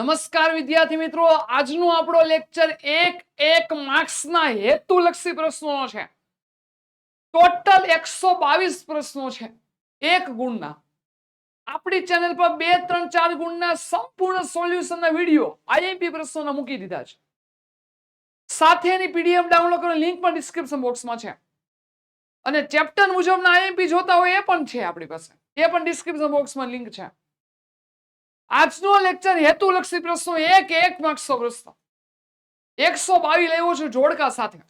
નમસ્કાર વિદ્યાર્થી મિત્રો, આજનો આપણો લેક્ચર એક એક માર્ક્સના હેતુલક્ષી પ્રશ્નોનો છે. ટોટલ એકસો બાવીસ પ્રશ્નો છે, એક ગુણના. આપણી ચેનલ પર બે, ત્રણ, ચાર ગુણના સંપૂર્ણ સોલ્યુશનના વીડિયો આઈએમપી પ્રશ્નોના મૂકી દીધા છે. સાથે એની પીડીએફ ડાઉનલોડ કરો લિંક પણ ડિસ્ક્રિપ્શન બોક્સમાં છે. અને ચેપ્ટર મુજબના આઈએમપી જોતા હોય એ પણ છે આપણી પાસે. એ પણ ડિસ્ક્રિપ્શન બોક્સમાં લિંક છે. આજનો લેક્ચર હેતુલક્ષી પ્રશ્નો એક એક માર્ક્સનો પ્રશ્ન. એકસો બાવી લેવો છે જોડકા સાથે.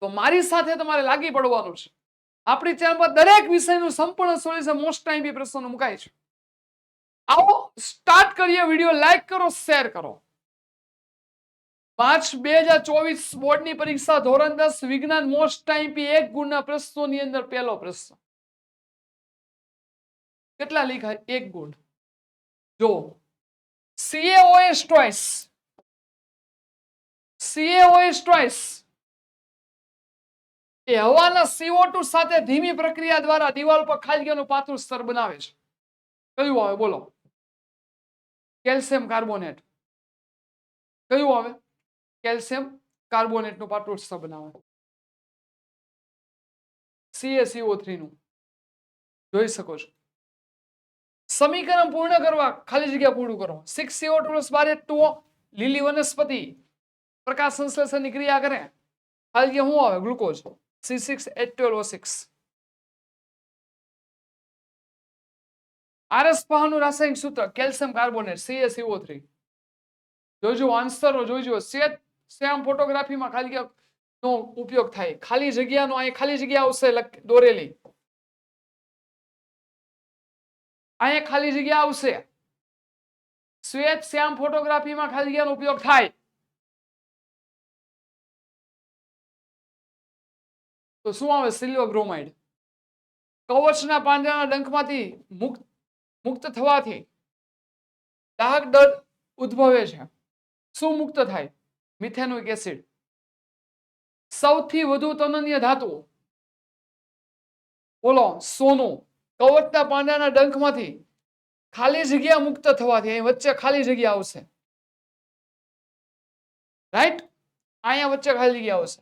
તો મારી સાથે તમારે લાગી પડવાનું છે. આપણી ચેનલ પર દરેક વિષયનું સંપૂર્ણ સોલ્યુશન મોસ્ટ ટાઈમ પ્રશ્નો મુકાય છે. આવો સ્ટાર્ટ કરીએ વીડિયો લાઈક કરો શેર કરો. પાંચ બે હજાર ચોવીસ બોર્ડની પરીક્ષા ધોરણ દસ, વિજ્ઞાન મોસ્ટ ટાઈમ એક ગુણના પ્રશ્નોની અંદર પહેલો પ્રશ્ન. કેટલા લીખાય એક ગુણ. જો CaOH twice. CaOH twice. એ હવાના CO2 સાથે ધીમી પ્રક્રિયા દ્વારા દિવાલ પર ખાલિયાનું પાતળું સ્તર બનાવે છે. કયું આવે? બોલો. Calcium carbonate. કયું આવે? કેલ્શિયમ કાર્બોનેટનું પાતળું સ્તર બનાવે. CaCO3 નું. જોઈ શકો છો. સમીકરણ પૂર્ણ કરવા ખાલી જગ્યા પૂર્ણ કરો સિક્સ સીઓ પ્લસ બાર ટુ લીલી વનસ્પતિ પ્રકાશ સંશ્લેષણની ક્રિયા કરે ખાલી જગ્યા શું આવે glucose C six H twelve six આરસ પહાનું રાસાયણિક સૂત્ર કેલ્શિયમ કાર્બોનેટ CaCO3 થ્રી જોજો આન્સરો જોજો સેટ સેમ ફોટોગ્રાફીમાં ખાલી જગ્યા નો ઉપયોગ થાય ખાલી જગ્યાનો અહીં ખાલી જગ્યા આવશે લખ- દોરેલી અહીંયા ખાલી જગ્યા આવશે. શ્વેત શ્યામ ફોટોગ્રાફીમાં ખાલી જગ્યાનો ઉપયોગ થાય. તો શું આવે? Silver bromide. કવચના પાંજરાના ડંખમાંથી મુક્ત મુક્ત થવાથી દાહક દર ઉદ્ભવે છે. શું મુક્ત થાય? Methanoic acid. સૌથી વધુ તનન્ય ધાતુ બોલો, સોનું. કવચના પાંડાના ડંખમાંથી ખાલી જગ્યા મુક્ત થવાથી અહીં વચ્ચે ખાલી જગ્યા આવશે. રાઈટ અહીંયા વચ્ચે ખાલી જગ્યા આવશે.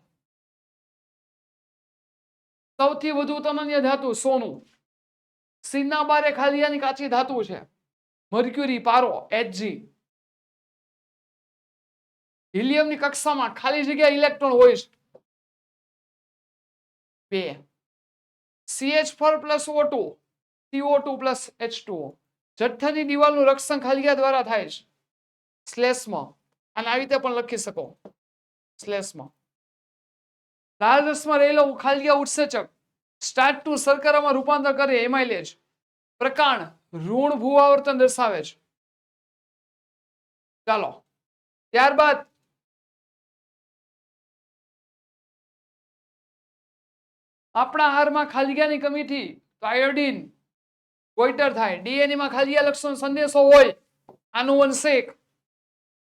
સૌથી વધુ તનન્ય ધાતુ સોનું. સીના બારે ખાલિયાની કાચી ધાતુ છે. મર્ક્યુરી, પારો એચજી હિલિયમની કક્ષામાં ખાલી જગ્યા ઇલેક્ટ્રોન હોય છે. બે. CH4 plus O2 CO2 plus H2O જથ્થાની દિવાલનું રક્ષણ ખાલિયા દ્વારા થાય છે. સ્લેશમાં. અને આવી રીતે પણ લખી શકો. સ્લેશમાં. લાલ રસમાં રહેલો ખાલિયા ઉત્સેચક. સ્ટાર્ટ ટુ શર્કરામાં રૂપાંતર કરે એમાઇલેજ પ્રકાંડ ઋણ ભૂઆવર્તન દર્શાવે છે. ચાલો. ત્યારબાદ. આપણા આહારમાં ખાલિયાની કમીથી તો આયોડીન. ગોઈટર થાય. ડીએનએ માં ખાલિયા લક્ષણ સંદેશો હોય. આનુવંશિક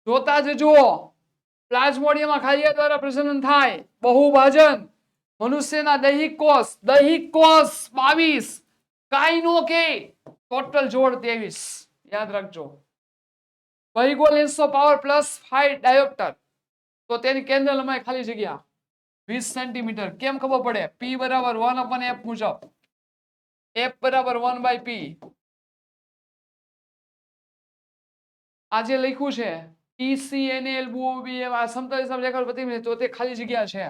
જોતા જ જુઓ. પ્લાઝ્મોડિયમમાં ખાલિયા દ્વારા પ્રજનન થાય. બહુભાજન. મનુષ્યના દૈહિક કોષ. દૈહિક કોષ બાવીસ. કાંઈ નો કે. ટોટલ જોડ ત્રેવીસ. યાદ રાખજો. વૈગોલેન્સો પાવર પ્લસ ફાઈવ ડાયોપ્ટર તો તેની કેન્દ્ર લંબાઈ ખાલી જગ્યા વીસ સેન્ટીમીટર. કેમ ખબર પડે? પી બરાબર વન અપન એફ મુજબ. એફ બરાબર વન બાય પી આજે લખ્યું છે ઈસીએનએલ બી આ સમતલ હિસાબ રેખા પ્રતિબિંબ તો તે ખાલી જગ્યા છે.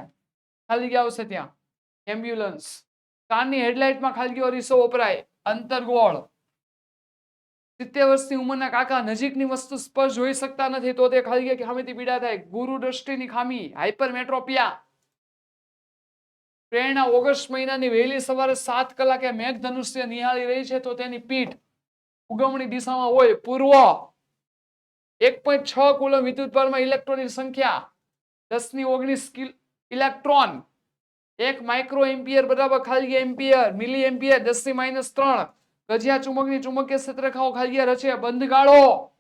ખાલી જગ્યા આવશે ત્યાં. એમ્બ્યુલન્સ કારની હેડલાઇટમાં ખાલી જગ્યા રીસો વપરાય. અંતરગોળ. સિત્તેર વર્ષની ઉંમરના કાકા નજીકની વસ્તુ સ્પર્શ જોઈ શકતા નથી, તો તે ખાલી જગ્યા ખામીથી પીડા થાય. ગુરુ દ્રષ્ટિની ખામી. હાઇપરમેટ્રોપિયા પ્રેરણા ઓગસ્ટ મહિનાની વહેલી સવારે સાત કલાકે મેઘધનુષ્ય નિહાળી રહી છે તો તેની પીઠ ઉગમણી દિશામાં હોય. પૂર્વ એક પોઈન્ટ છ કુલમ વિદ્યુત ભારમાં ઇલેક્ટ્રોનની સંખ્યા દસની ઓગણીસ ઇલેક્ટ્રોન. એક માઇક્રો એમ્પિયર બરાબર ખાલી એમ્પિયર, મિલી એમ્પિયર દસની માઇનસ ત્રણ. ગજિયા ચુંબકની ચુંબકીય ક્ષેત્રખાઓ ખાલી રચે. બંધ ગાળો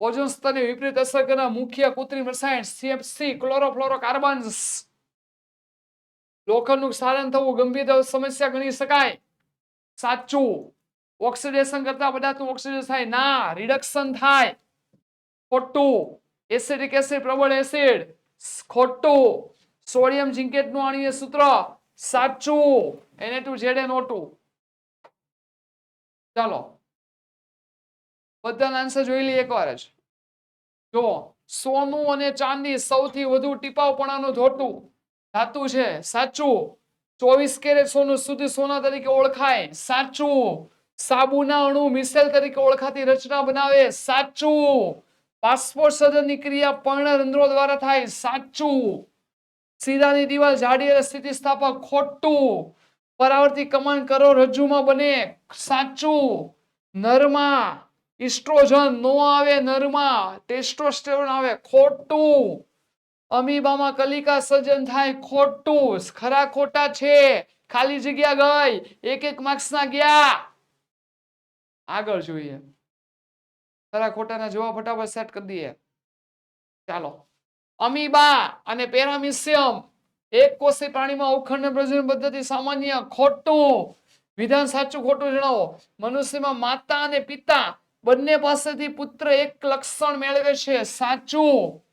ઓઝોન સ્તરને વિપરીત અસર કરનાર મુખ્ય કૃત્રિમ રસાયણ સીએફસી ક્લોરોફ્લોરોકાર્બન્સ લોખંડનું નુકસાન થવું ગંભીર સમસ્યા ગણી શકાય. સાચું. ઓક્સિડેશન કરતા પદાર્થનું ઓક્સિડેશન થાય. ના, રિડક્શન થાય. ખોટું. એસિડિક એસિડ, પ્રબળ એસિડ. ખોટું. સોડિયમ ઝિંકેટનું આણીય સૂત્ર. સાચું. એને ટુ જેડે એન ટુ ચાલો. બધાના આન્સર જોઈ લઈએ એકવાર જ. જો સોનું અને ચાંદી સૌથી વધુ ટીપાવપણાનું ધોતું ધાતુ છે, સાચું. ચોવીસ કેરેટ સોનું શુદ્ધ સોના તરીકે ઓળખાય, સાચું. સાબુના અણુ મિસેલ તરીકે ઓળખાતી રચના બનાવે, સાચું. પાસપોર્ટ સર્જનની ક્રિયા પર્ણરંધ્રો દ્વારા થાય, સાચું. સીધાની દિવાલ જાડી અને સ્થિતિસ્થાપક, ખોટું. પરાવર્તી કમાન કરો રજ્જુમાં બને, સાચું. નરમાં ઇસ્ટ્રોજન નો આવે, નરમાં ટેસ્ટોસ્ટેરોન આવે, ખોટું. અમીબામાં કલિકા સર્જન થાય ખોટું. ખરા ખોટા છે. ખાલી જગ્યા ગઈ. એક એક માર્ક્સ ના ગયા. આગળ જોઈએ. ખરા ખોટાના જવાબ ફટાફટ સેટ કરી દઈએ. ચાલો. અમીબા અને પેરામિસિયમ. એક કોષી પ્રાણીમાં અવખંડ પ્રજનન પદ્ધતિ સામાન્ય, ખોટું. વિધાન સાચું, ખોટું જણાવો. મનુષ્યમાં માતા અને પિતા બંને પાસેથી પુત્ર એક લક્ષણ મેળવે છે. સાચું.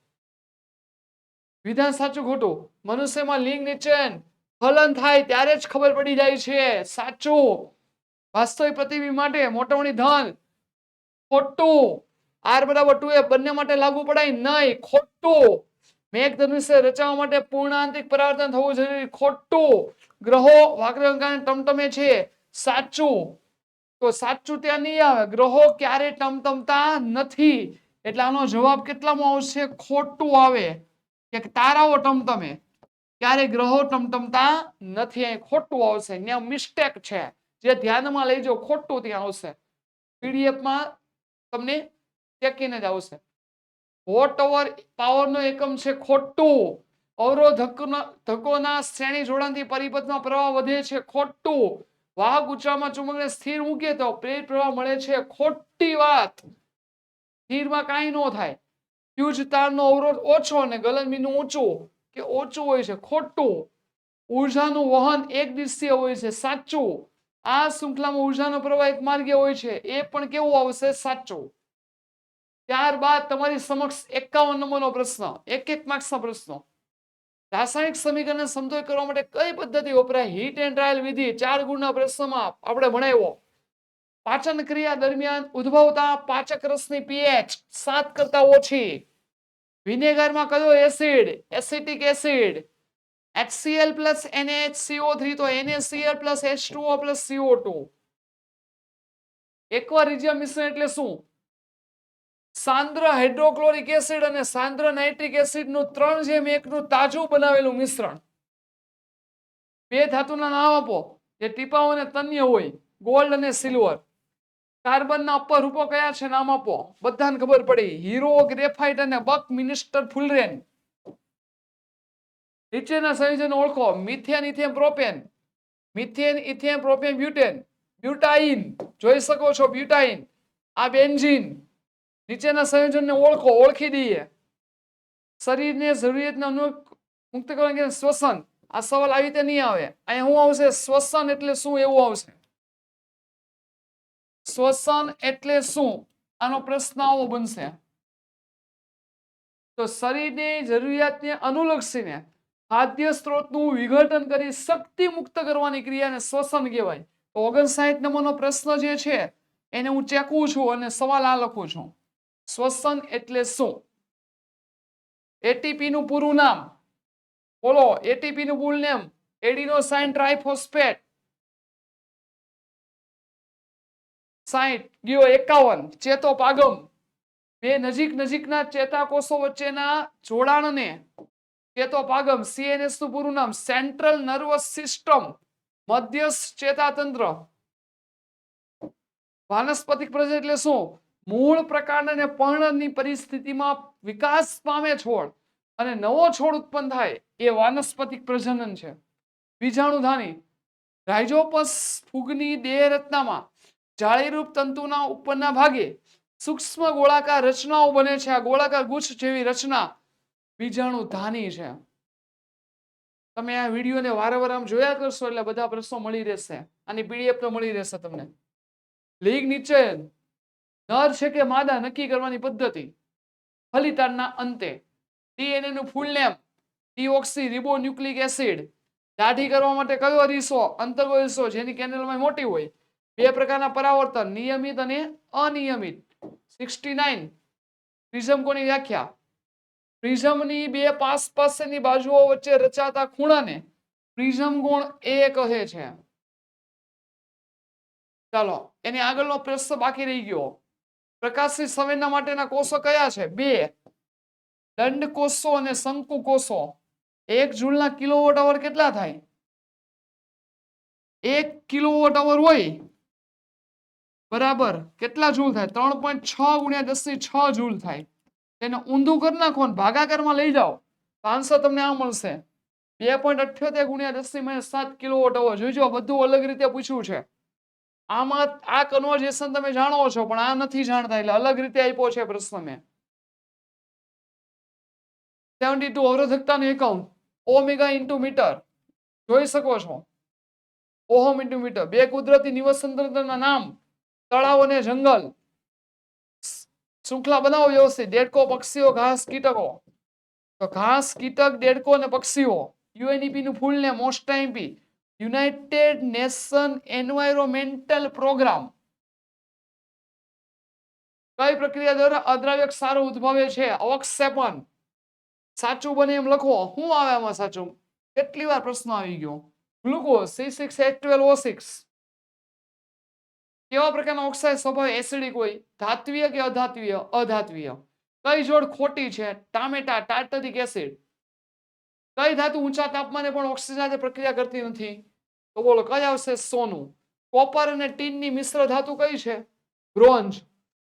વિધાન સાચું ખોટું. મનુષ્યમાં લિંગ નિચયન ફલન થાય ત્યારે જ ખબર પડી જાય છે. સાચું. વાસ્તવિક પ્રતિબિંબ માટે મોટવણી ધન. ખોટું. આર બરાબર ટુ એ બંને માટે લાગુ પડાય નહીં. ખોટું. મેઘધનુષ્ય રચાવવા માટે પૂર્ણાંતિક પરાવર્તન થવું જરૂરી. ખોટું. ગ્રહો વાક્રંકાને ટમટમે છે. સાચું. તો સાચું ત્યાં નહીં આવે. ગ્રહો ક્યારે ટમટમતા નથી. એટલે આનો જવાબ કેટલામાં આવશે? ખોટું આવે. કે તારાઓ ટમટમે. ક્યારે ગ્રહો ટમટમતા નથી, અહીં ખોટું આવશે. ત્યાં મિસ્ટેક છે. જે ધ્યાનમાં લઈ જાઓ ખોટું ત્યાં આવશે. પીડીએફમાં તમને ચેકીને જ આવશે. વોટ ઓવર પાવરનો એકમ છે ખોટું. અવરોધકોના, ધકોના શ્રેણી જોડાણથી પરિપથમાં પ્રવાહ વધે છે ખોટું. વાહક ઊંચામાં ચુંબકને સ્થિર મૂકીએ તો પ્રેરિત પ્રવાહ મળે છે ખોટી વાત. સ્થિરમાં કાંઈ ન થાય. ફ્યુઝ તારનો અવરોધ ઓછો અને ગલનબિંદુ ઊંચું, કે ઓછું હોય છે, ખોટું. ઉર્જાનું વહન એક દિવસીય હોય છે, સાચું. આ શૃંખલામાં ઉર્જાનો પ્રવાહ એક માર્ગે હોય છે, એ પણ કેવું આવશે? સાચું. ત્યારબાદ તમારી સમક્ષ એકાવન નંબરનો પ્રશ્ન, એક એક માર્ક્સના પ્રશ્નો. રાસાયણિક સમીકરણને સમતોલ કરવા માટે કઈ પદ્ધતિ વપરાય? હીટ એન્ડ ટ્રાયલ વિધિ, ચાર ગુણના પ્રશ્નમાં આપણે ભણાવ્યો. પાચન ક્રિયા દરમિયાન ઉદ્ભવતા પાચક રસની પીએચ સાત કરતા ઓછી. વિનેગરમાં કયો acid? Acetic acid. HCl plus NaHCO3 તો NaCl plus H2O plus CO2 એક્વારિજિયમ મિશ્રણ એટલે શું? સાંદ્ર હાઇડ્રોક્લોરિક એસિડ અને સાંદ્ર નાઇટ્રિક એસિડનું ત્રણ જેમ એકનું તાજું બનાવેલું મિશ્રણ. બે ધાતુના નામ આપો. જે ટીપાઓ અને તન્ય હોય. ગોલ્ડ અને સિલ્વર. કાર્બનના અપર રૂપો કયા છે નામ આપો. બધાને ખબર પડી. હીરો, ગ્રેફાઇટ અને બક મિનિસ્ટર ફુલરેન. નીચેના સંયોજન ઓળખો. Methane, ethane, propane. Methane, ethane, propane, butane. Butyne. જોઈ શકો છો બ્યુટાઇન. આ બેન્ઝીન. નીચેના સંયોજનને ઓળખો. ઓળખી દઈએ. શરીરને જરૂરિયાતના અનુરૂપ મુક્ત કરવાનું કે શ્વસન? આ સવાલ આવી રીતે નહીં આવે. અહીંયા શું આવશે? શ્વસન એટલે શું? એવું આવશે. શ્વસન એટલે શું? આનો પ્રશ્ન આવો બનશે. તો શરીરની જરૂરિયાતને અનુલક્ષીને ખાદ્ય સ્ત્રોતનું વિઘટન કરી શક્તિ મુક્ત કરવાની ક્રિયાને શ્વસન કહેવાય. તો ઓગણસાઠ નંબરનો પ્રશ્ન જે છે, એને હું ચેકું છું અને સવાલ આ લખું છું. શ્વસન એટલે શું? એટીપી નું પૂરું નામ. બોલો એટીપી નું પૂરું નામ એડિનોસાઇન ટ્રાઇફોસ્ફેટ સાઈઠ, ગયો એકાવન ચેતોપાગમ બે નજીક નજીકના ચેતાકોષો વચ્ચેના જોડાણને ચેતોપાગમ સીએનએસનું પૂરું નામ સેન્ટ્રલ નર્વસ સિસ્ટમ, મધ્યસ્થ ચેતાતંત્ર. વાનસ્પતિક પ્રજનન એટલે શું? મૂળ પ્રકાંડ પર્ણની પરિસ્થિતિમાં વિકાસ પામે છોડ અને નવો છોડ ઉત્પન્ન થાય એ વાનસ્પતિક પ્રજનન છે. બીજાણુધાની રાઇઝોપસ ફૂગની દેહ રચનામાં જાળીરૂપ તંતુના ઉપરના ભાગે સૂક્ષ્મ ગોળાકાર રચનાઓ બને છે. આ ગોળાકાર ગુચ્છ જેવી રચના બીજાણુ ધાની છે. તમે આ વિડીયોને વારંવાર આમ જોયા કરશો એટલે બધા પ્રશ્નો મળી રહેશે. આની પીડીએફ તો મળી રહેશે તમને. લીગ નીચે નર છે કે માદા નક્કી કરવાની પદ્ધતિ. ફલિતાંડના અંતે ડીએનએ નું full name deoxyribonucleic acid. દાઢી કરવા માટે કયો રીસો અંતર્ગો રીસો જેની કેન્દ્રમાં મોટી હોય. બે પ્રકારના પરાવર્તન, નિયમિત અને અનિયમિત. સિક્સટી નાઇન પ્રિઝમ કોની વ્યાખ્યા? પ્રિઝમની બે પાસ પાસેની બાજુઓ વચ્ચે રચાતા ખૂણાને પ્રિઝમ ગુણ એ કહે છે. ચાલો, એની આગળનો પ્રશ્ન બાકી રહી ગયો. પ્રકાશની સંવેદના માટેના કોષો કયા છે? બે. દંડ કોષો અને શંકુ કોષો એક જૂલના કિલોવોટ અવર કેટલા થાય? એક કિલોવોટ અવર હોય. બરાબર? કેટલા જૂલ થાય? ત્રણ પોઈન્ટ છ ગુણ્યા દસની છ જૂલ થાય. તેને ઊંધું કરી નાખો ભાગાકારમાં લઈ જાઓ. તો તમને આ મળશે. બે પોઈન્ટ અઠ્યોતેર ગુણ્યા દસની માઇનસ સાત કિલોવોટ અવર. જોઈજો બધું અલગ રીતે પૂછ્યું છે. આમાં આ કન્વર્ઝેશન તમે જાણો છો, પણ આ નથી જાણતા, એટલે અલગ રીતે આપ્યો છે પ્રશ્ન મેં. સેવન્ટી ટુ અવરોધકતાનું એકમ ઓમેગા ઇન્ટુ મીટર. જોઈ શકો છો? Ohm into metre. બે કુદરતી નિવસ તંત્રના નામ. તળાવ અને જંગલ. શૃંખલા બનાવો વ્યવસ્થિત. દેડકો પક્ષીઓ, ઘાસ, કીટકો. તો ઘાસ, કીટક દેડકો અને પક્ષીઓ. યુએનઈપી નું ફૂલ ને મોસ્ટ ટાઈમપી યુનાઇટેડ નેશન એન્વાયરોમેન્ટલ પ્રોગ્રામ. કઈ પ્રક્રિયા દ્વારા અદ્રાવ્યક સારું ઉદ્ભવે છે? અવક્ષેપન. સાચું બને એમ લખો. શું આવે આમાં સાચું? કેટલી વાર પ્રશ્ન આવી ગયો? Glucose C six H twelve O six કેવા પ્રકારના ઓક્સાઇડ સ્વભાવ એસિડિક હોય? ધાત્વીય કે અધાત્વીય? અધાત્વીય. કઈ જોડ ખોટી છે? ટામેટા, ટાર્ટરિક એસિડ. કઈ ધાતુ ઊંચા તાપમાને પણ ઓક્સિજન પ્રક્રિયા કરતી નથી? તો બોલો, કઈ આવશે? સોનું. કોપર અને ટીનની મિશ્ર ધાતુ કઈ છે? બ્રોન્જ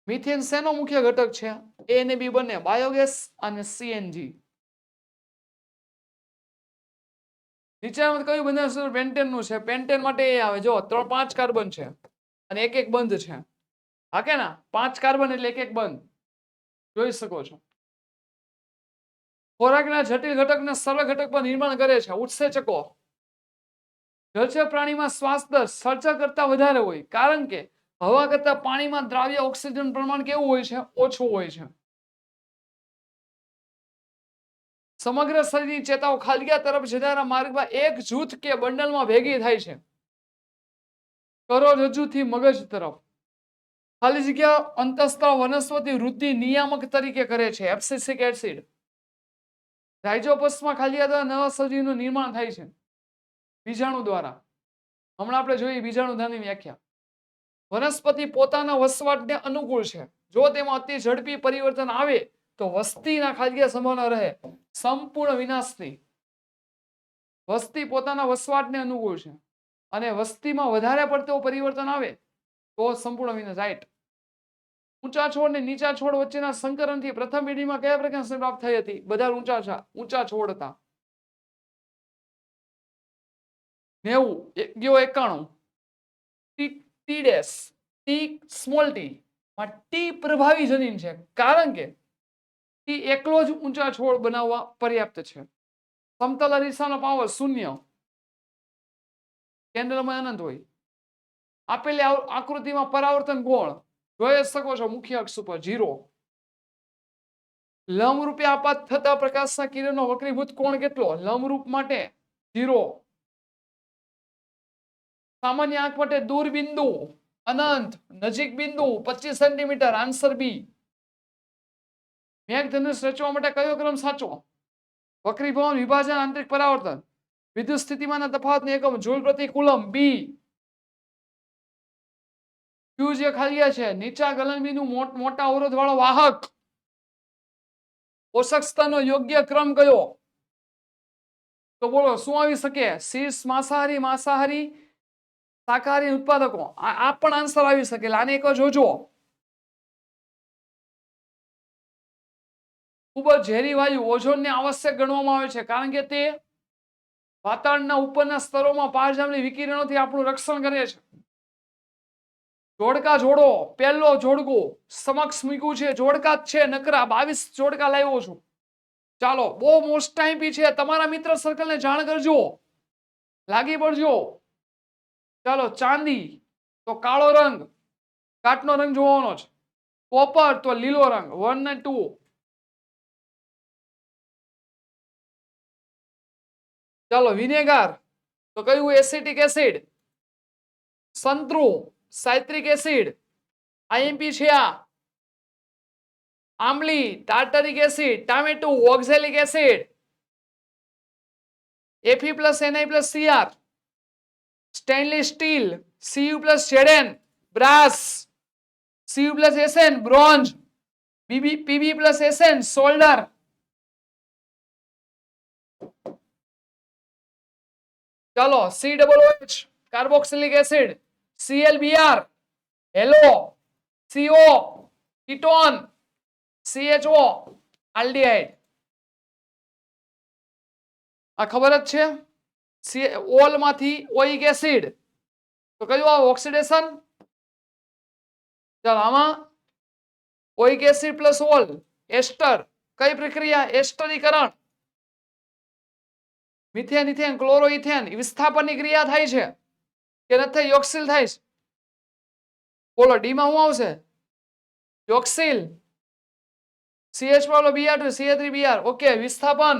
મિથેન શેનો મુખ્ય ઘટક છે? એ અને બી બંને. બાયોગેસ અને સીએનજી નીચે કયું બંધારણ પેન્ટેનનું છે. પેન્ટેન માટે એ આવે. જો, ત્રણ પાંચ કાર્બન છે. અને એક એક બંધ છે. હા કે ના? પાંચ કાર્બન એટલે એક એક બંધ. જોઈ શકો છો. ખોરાકના જટિલ ઘટકને સરળ ઘટક પર નિર્માણ કરે છે. ઉત્સેચકો જળચર પ્રાણીમાં શ્વાસ દર સળચર કરતા વધારે હોય. કારણ કે હવા કરતા પાણીમાં દ્રાવ્ય ઓક્સિજન પ્રમાણ કેવું હોય છે? ઓછું હોય છે. સમગ્ર શરીરની ચેતાઓ ખાલિયા તરફ જનારા માર્ગમાં એક જૂથ કે બંડલમાં ભેગી થાય છે. કરોડરજ્જુથી મગજ તરફ. ખાલી જગ્યા અંતસ્ત્રાવ વનસ્પતિ વૃદ્ધિ નિયામક તરીકે કરે છે, એપ્સિસિક એસિડ. રાઇજોપસમાં ખાલી નવા સજીવનું નિર્માણ થાય છે, બીજાણુ દ્વારા. હમણાં આપણે જોઈએ બીજાણુધાની વ્યાખ્યા. વનસ્પતિ પોતાના વસવાટને અનુકૂળ છે. જો તેમાં અતિ ઝડપી પરિવર્તન આવે, તો વસ્તીના ખાદ્ય સંભાવના રહે. સંપૂર્ણ વિનાશની વસ્તી પોતાના વસવાટને અનુકૂળ છે. અને વસ્તીમાં વધારે પડતો પરિવર્તન આવે, તો સંપૂર્ણ વિનાશ ઊંચા છોડ ને નીચા છોડ વચ્ચેના સંકરણથી પ્રથમ પેઢીમાં કયા પ્રકારની પ્રાપ્ત થઈ હતી? બધા ઊંચા ઊંચા છોડ હતા. નેવું ગયો એકાણું. T dash T small T. માં ટી પ્રભાવી જનીન છે, કારણ કે ટી એકલો જ ઊંચા છોડ બનાવવા પર્યાપ્ત છે. સમતલ અરીસાનો પાવર શૂન્ય. કેન્દ્રમાં અનંત હોય. આપેલી આકૃતિમાં પરાવર્તન કોણ જોઈ શકો છો મુખ્ય અક્ષ ઉપર જીરો. લંબરૂપે આપાત થતા પ્રકાશના કિરણનો વક્રીભૂત કોણ કેટલો? લંબરૂપ માટે જીરો. સામાન્ય આંખ માટે દૂર બિંદુ અનંત, નજીક બિંદુ, પચીસ સેન્ટીમીટર, આન્સર બી. મેઘધનુષ રચવા માટે કયો ક્રમ સાચો? વક્રીભવન વિભાજન આંતરિક પરાવર્તન. વિદ્યુત સ્થિતિમાનના તફાવતની એકમ જૂલ પ્રતિ કુલમ બી ક્યુ જે ખાલિયા છે, નીચા ગલનબીનું મોટા અવરોધ વાળો વાહક. પોષક સ્તરનો યોગ્ય ક્રમ કયો? તો બોલો, શું આવી શકે? શીર્ષ માંસાહારી માંસાહારી, શાકાહારી ઉત્પાદકો. આ પણ આન્સર આવી શકે આને એક જોજો. ખૂબ જ ઝેરી વાયુ ઓઝોનને આવશ્યક ગણવામાં આવે છે, કારણ કે તે વાતાવરણના ઉપરના સ્તરોમાં પારજામની વિકિરણોથી આપણું રક્ષણ કરે છે. જોડકા જોડો, પહેલો જોડકો, સમક્ષ મૂક્યું છે. જોડકા જ છે નકરા, બાવીસ જોડકા લાવ્યો છું. ચાલો, બહુ મોસ્ટ ટાઈમ છે. તમારા મિત્ર સર્કલને જાણ કરજો. લાગી પડજો. ચાલો, ચાંદી, તો કાળો રંગ. કાટનો રંગ જોવાનો છે. કોપર તો લીલો રંગ. વન ને ટુ ચાલો વિનેગાર તો કયું એસિટિક એસિડ સંતરુ સાઇટ્રિક એસિડ આઈએમપી છે આ આમલી tartaric acid ટામેટું oxalic acid FE plus NI plus CR stainless steel CU plus ZN brass CU plus SN bronze BB PB plus SN solder ચાલો C double H carboxylic acid CLBR halo CO ketone CHO aldehyde આ ખબર જ છે? ઓલમાંથી oic acid. તો કયું આ oxidation? ચાલો, આમાં oic acid plus ol, ester. કઈ પ્રક્રિયા? એસ્ટરીકરણ. મિથેન, ઇથેન ક્લોરોઇથેન વિસ્થાપનની ક્રિયા થાય છે. કે નથી યોક્સિલ થાય છે. બોલો ડી માં શું આવશે? યોક્સિલ. સીએચ વાળો BR two CA three BR okay, વિસ્થાપન.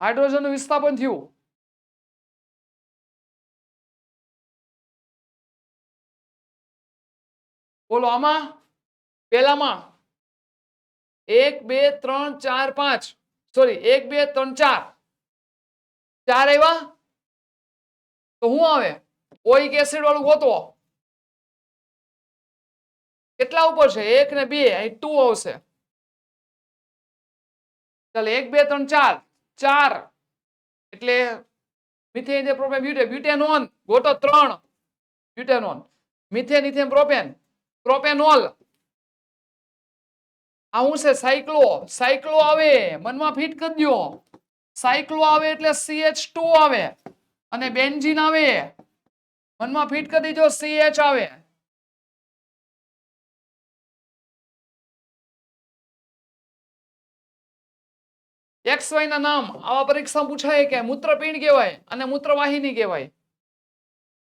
હાઇડ્રોજનનું વિસ્થાપન થયું. બોલો, આમાં? પેલામાં એક, બે, ત્રણ, ચાર, પાંચ. સોરી એક, બે, ત્રણ, ચાર. ચાર આવ્યા? તો શું આવે? ઓઇક એસિડ વાળું ગોતવો કેટલા ઉપર છે? એક ને બે. અહીં ટુ આવશે. ચાલો, એક, બે, ત્રણ, ચાર. ચાર. એટલે મિથેન ઇથેન પ્રોપેન બ્યુટે બ્યુટેનોન ગોટો ત્રણ. Butanone methane ethane propane propanol આ શું છે? સાયક્લો સાયક્લો આવે. મનમાં ફિટ કરી દો સાયક્લો આવે એટલે CH2 આવે અને બેન્ઝીન આવે. મનમાં ફિટ કરી દીજો CH આવે. એક્સ ના નામ આવા પરીક્ષા પૂછાય કે મૂત્રપિંડ કહેવાય અને મૂત્રવાહિની કહેવાય.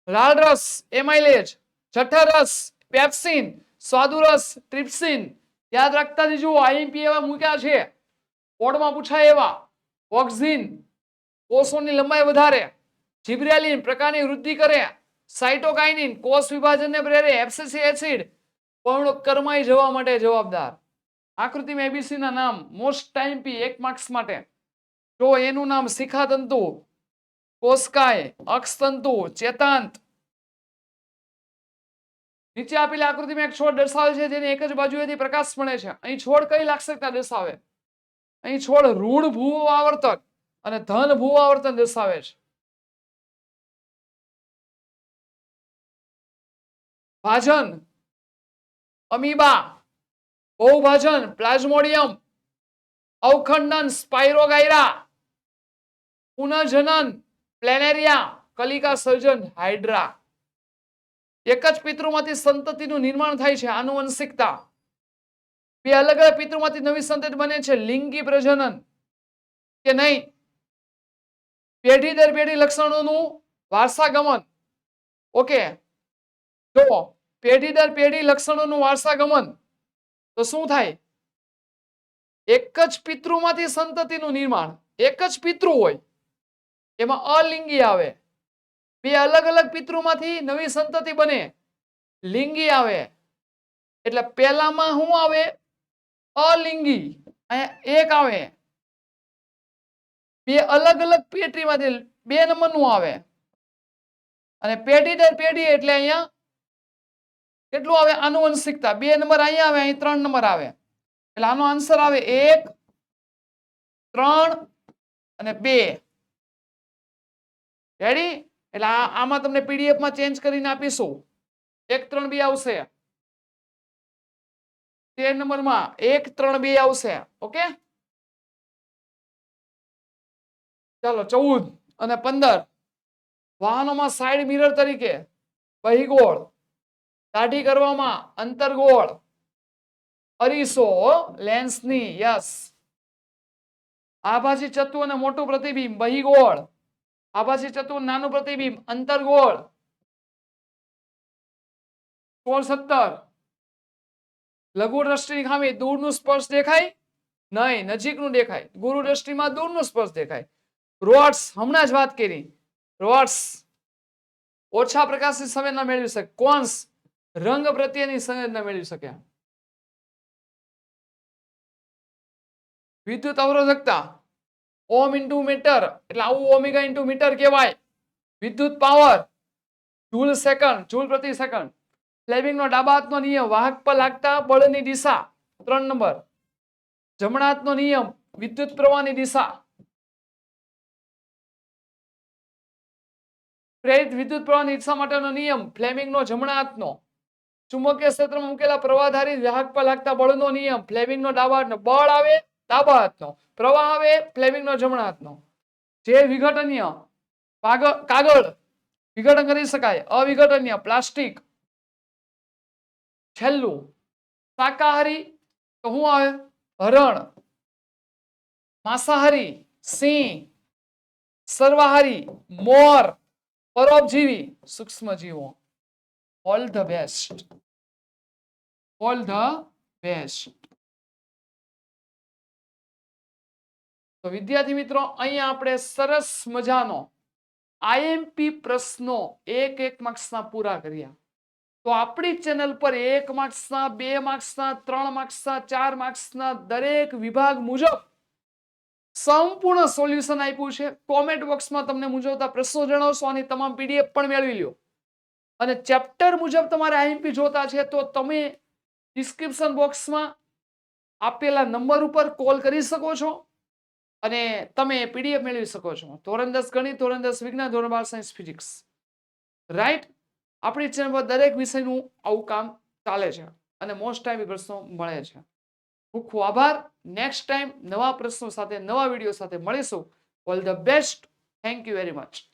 લાલ રસ, એમાઇલેજ, જઠર રસ, પેપ્સિન, સ્વાદુરસ, ટ્રિપ્સિન. યાદ રાખતા જજો આઈએમપી એવા મૂક્યા છે. બોર્ડમાં પૂછાય એવા. ઓક્સિન કોષોની લંબાઈ વધારે જીબ્રેલિન પ્રકારની વૃદ્ધિ કરે, સાઇટોકાઇનિન, કોષ વિભાજનને પ્રેરે એફસીસી એસિડ, પણ કર્માઈ જવા માટે જવાબદાર. આકૃતિમાં એબીસી ના નામ મોસ્ટ ટાઈમ પી એક માર્ક્સ માટે. જો એનું નામ શિખાતંતુ, કોષકાય, અક્ષતંતુ, ચેતાંત. નીચે આપેલી આકૃતિમાં એક છોડ દર્શાવે છે, જેની એક જ બાજુએથી પ્રકાશ મળે છે. અહીં છોડ કઈ લાક્ષણિકતા દર્શાવે? અહીં છોડ ઋણ, ભૂ આવર્તન અને ધન ભૂ આવર્તન દર્શાવે છે. ભાજન, અમીબા, બહુભાજન, પ્લાઝ્મોડિયમ, અવખંડન સ્પાઇરોગાયરા પુનઃજનન પ્લેનેરિયા, કલિકા સર્જન, હાઇડ્રા. એક જ પિતૃમાંથી સંતતિનું નિર્માણ થાય છે આનુવંશિકતા. બે અલગ અલગ પિતૃમાંથી નવી સંતતિ બને છે. લિંગી પ્રજનન કે નહીં? પેઢી દર પેઢી લક્ષણોનું વારસાગમન. ઓકે? જો પેઢી દર પેઢી લક્ષણોનું વારસાગમન. તો શું થાય? એક જ પિતૃમાંથી સંતતિનું નિર્માણ, એક જ પિતૃ હોય, એમાં અલિંગી આવે. બે અલગ અલગ પિતૃમાંથી નવી સંતતિ બને. લિંગી આવે. એટલે પેલામાં શું આવે? અલિંગી. અહીંયા એક આવે. બે અલગ અલગ પેટીમાંથી બે નંબરનું આવે. અને પેઢી દર પેઢી એટલે અહીંયા કેટલું આવે? આનુવંશિકતા બે નંબર અહીંયા આવે, અહીં ત્રણ નંબર આવે. એટલે આનો આન્સર આવે એક, ત્રણ અને બે. રેડી એટલે આમાં તમને પીડીએફમાં ચેન્જ કરીને આપીશું. એક, ત્રણ બે આવશે. તેર નંબરમાં એક, ત્રણ, બે આવશે. ઓકે? ચાલો, ચૌદ અને પંદર. વાહનોમાં સાઈડ મિરર તરીકે બહિગોળ દાઢી કરવામાં અંતરગોળ, અરીસો લેન્સની યસ આભાસી ચત્તુ અને મોટું પ્રતિબિંબ બહિગોળ આભાસી ચત્તુ નાનું પ્રતિબિંબ, અંતરગોળ. સોળ, સત્તર. લઘુ દ્રષ્ટિની ખામી, દૂરનું સ્પર્શ દેખાય નહીં, નજીકનું દેખાય. ગુરુ દ્રષ્ટિમાં દૂરનું સ્પર્શ દેખાય. રોડ્સ હમણાં જ વાત કરી. રોડ્સ ઓછા પ્રકાશની સંવેદના મેળવી શકે. કોન્સ રંગ પ્રત્યેની સંવેદના મેળવી શકે. વિદ્યુત અવરોધકતા ઓમ ઇન્ટુ મીટર, એટલે આવું ઓમેગા ઇન્ટુ મીટર કહેવાય. વિદ્યુત પાવર, જૂલ સેકન્ડ, જૂલ પ્રતિ સેકન્ડ. ફ્લેમિંગનો ડાબા હાથનો નિયમ, વાહક પર લાગતા બળની દિશા, ત્રણ નંબર. જમણા હાથનો નિયમ, વિદ્યુત પ્રવાહની દિશા. પ્રેરિત વિદ્યુત પ્રવાહની દિશા માટેનો નિયમ, ફ્લેમિંગનો જમણા હાથનો ચુંબકીય ક્ષેત્રમાં મૂકેલા પ્રવાહધારી વાહક પર લાગતા બળનો નિયમ, ફ્લેમિંગનો ડાબા હાથનો બળ આવે ડાબા હાથનો પ્રવાહ આવે, ફ્લેમિંગનો જમણા હાથનો જે વિઘટનીય કાગળ વિઘટન કરી શકાય, અવિઘટનીય, પ્લાસ્ટિક. છેલ્લું શાકાહારી તો શું આવે હરણ, માંસાહારી સિંહ, સર્વાહારી મોર, પરોપજીવી સૂક્ષ્મ જીવો all the best all the best તો વિદ્યાર્થી મિત્રો, અહીંયા આપણે સરસ મજાનો આઈએમપી પ્રશ્નો એક એક માર્ક્સના પૂરા કર્યા. તો આપણી ચેનલ પર એક માર્ક્સના, બે માર્ક્સના, ત્રણ માર્ક્સના, ચાર માર્ક્સના દરેક વિભાગ મુજબ સંપૂર્ણ સોલ્યુશન આપ્યું છે. કોમેન્ટ બોક્સમાં તમને મૂંઝવતા પ્રશ્નો જણાવશો અને તમામ પીડીએફ પણ મેળવી લ્યો. અને ચેપ્ટર મુજબ તમારે આઈએમપી જોતા છે તો તમે ડિસ્ક્રિપ્શન બોક્સમાં આપેલા નંબર ઉપર કોલ કરી શકો છો અને તમે પીડીએફ મેળવી શકો છો. ધોરણ દસ ગણિત, ધોરણ દસ વિજ્ઞાન, ધોરણ બાર સાયન્સ ફિઝિક્સ. રાઈટ? આપણી ચેનલ દરેક વિષયનું આવું કામ ચાલે છે અને મોસ્ટ ટાઈમ એ પ્રશ્નો મળે છે. ખૂબ ખૂબ આભાર. નેક્સ્ટ ટાઈમ નવા પ્રશ્નો સાથે, નવા વીડિયો સાથે મળીશું. All the best thank you very much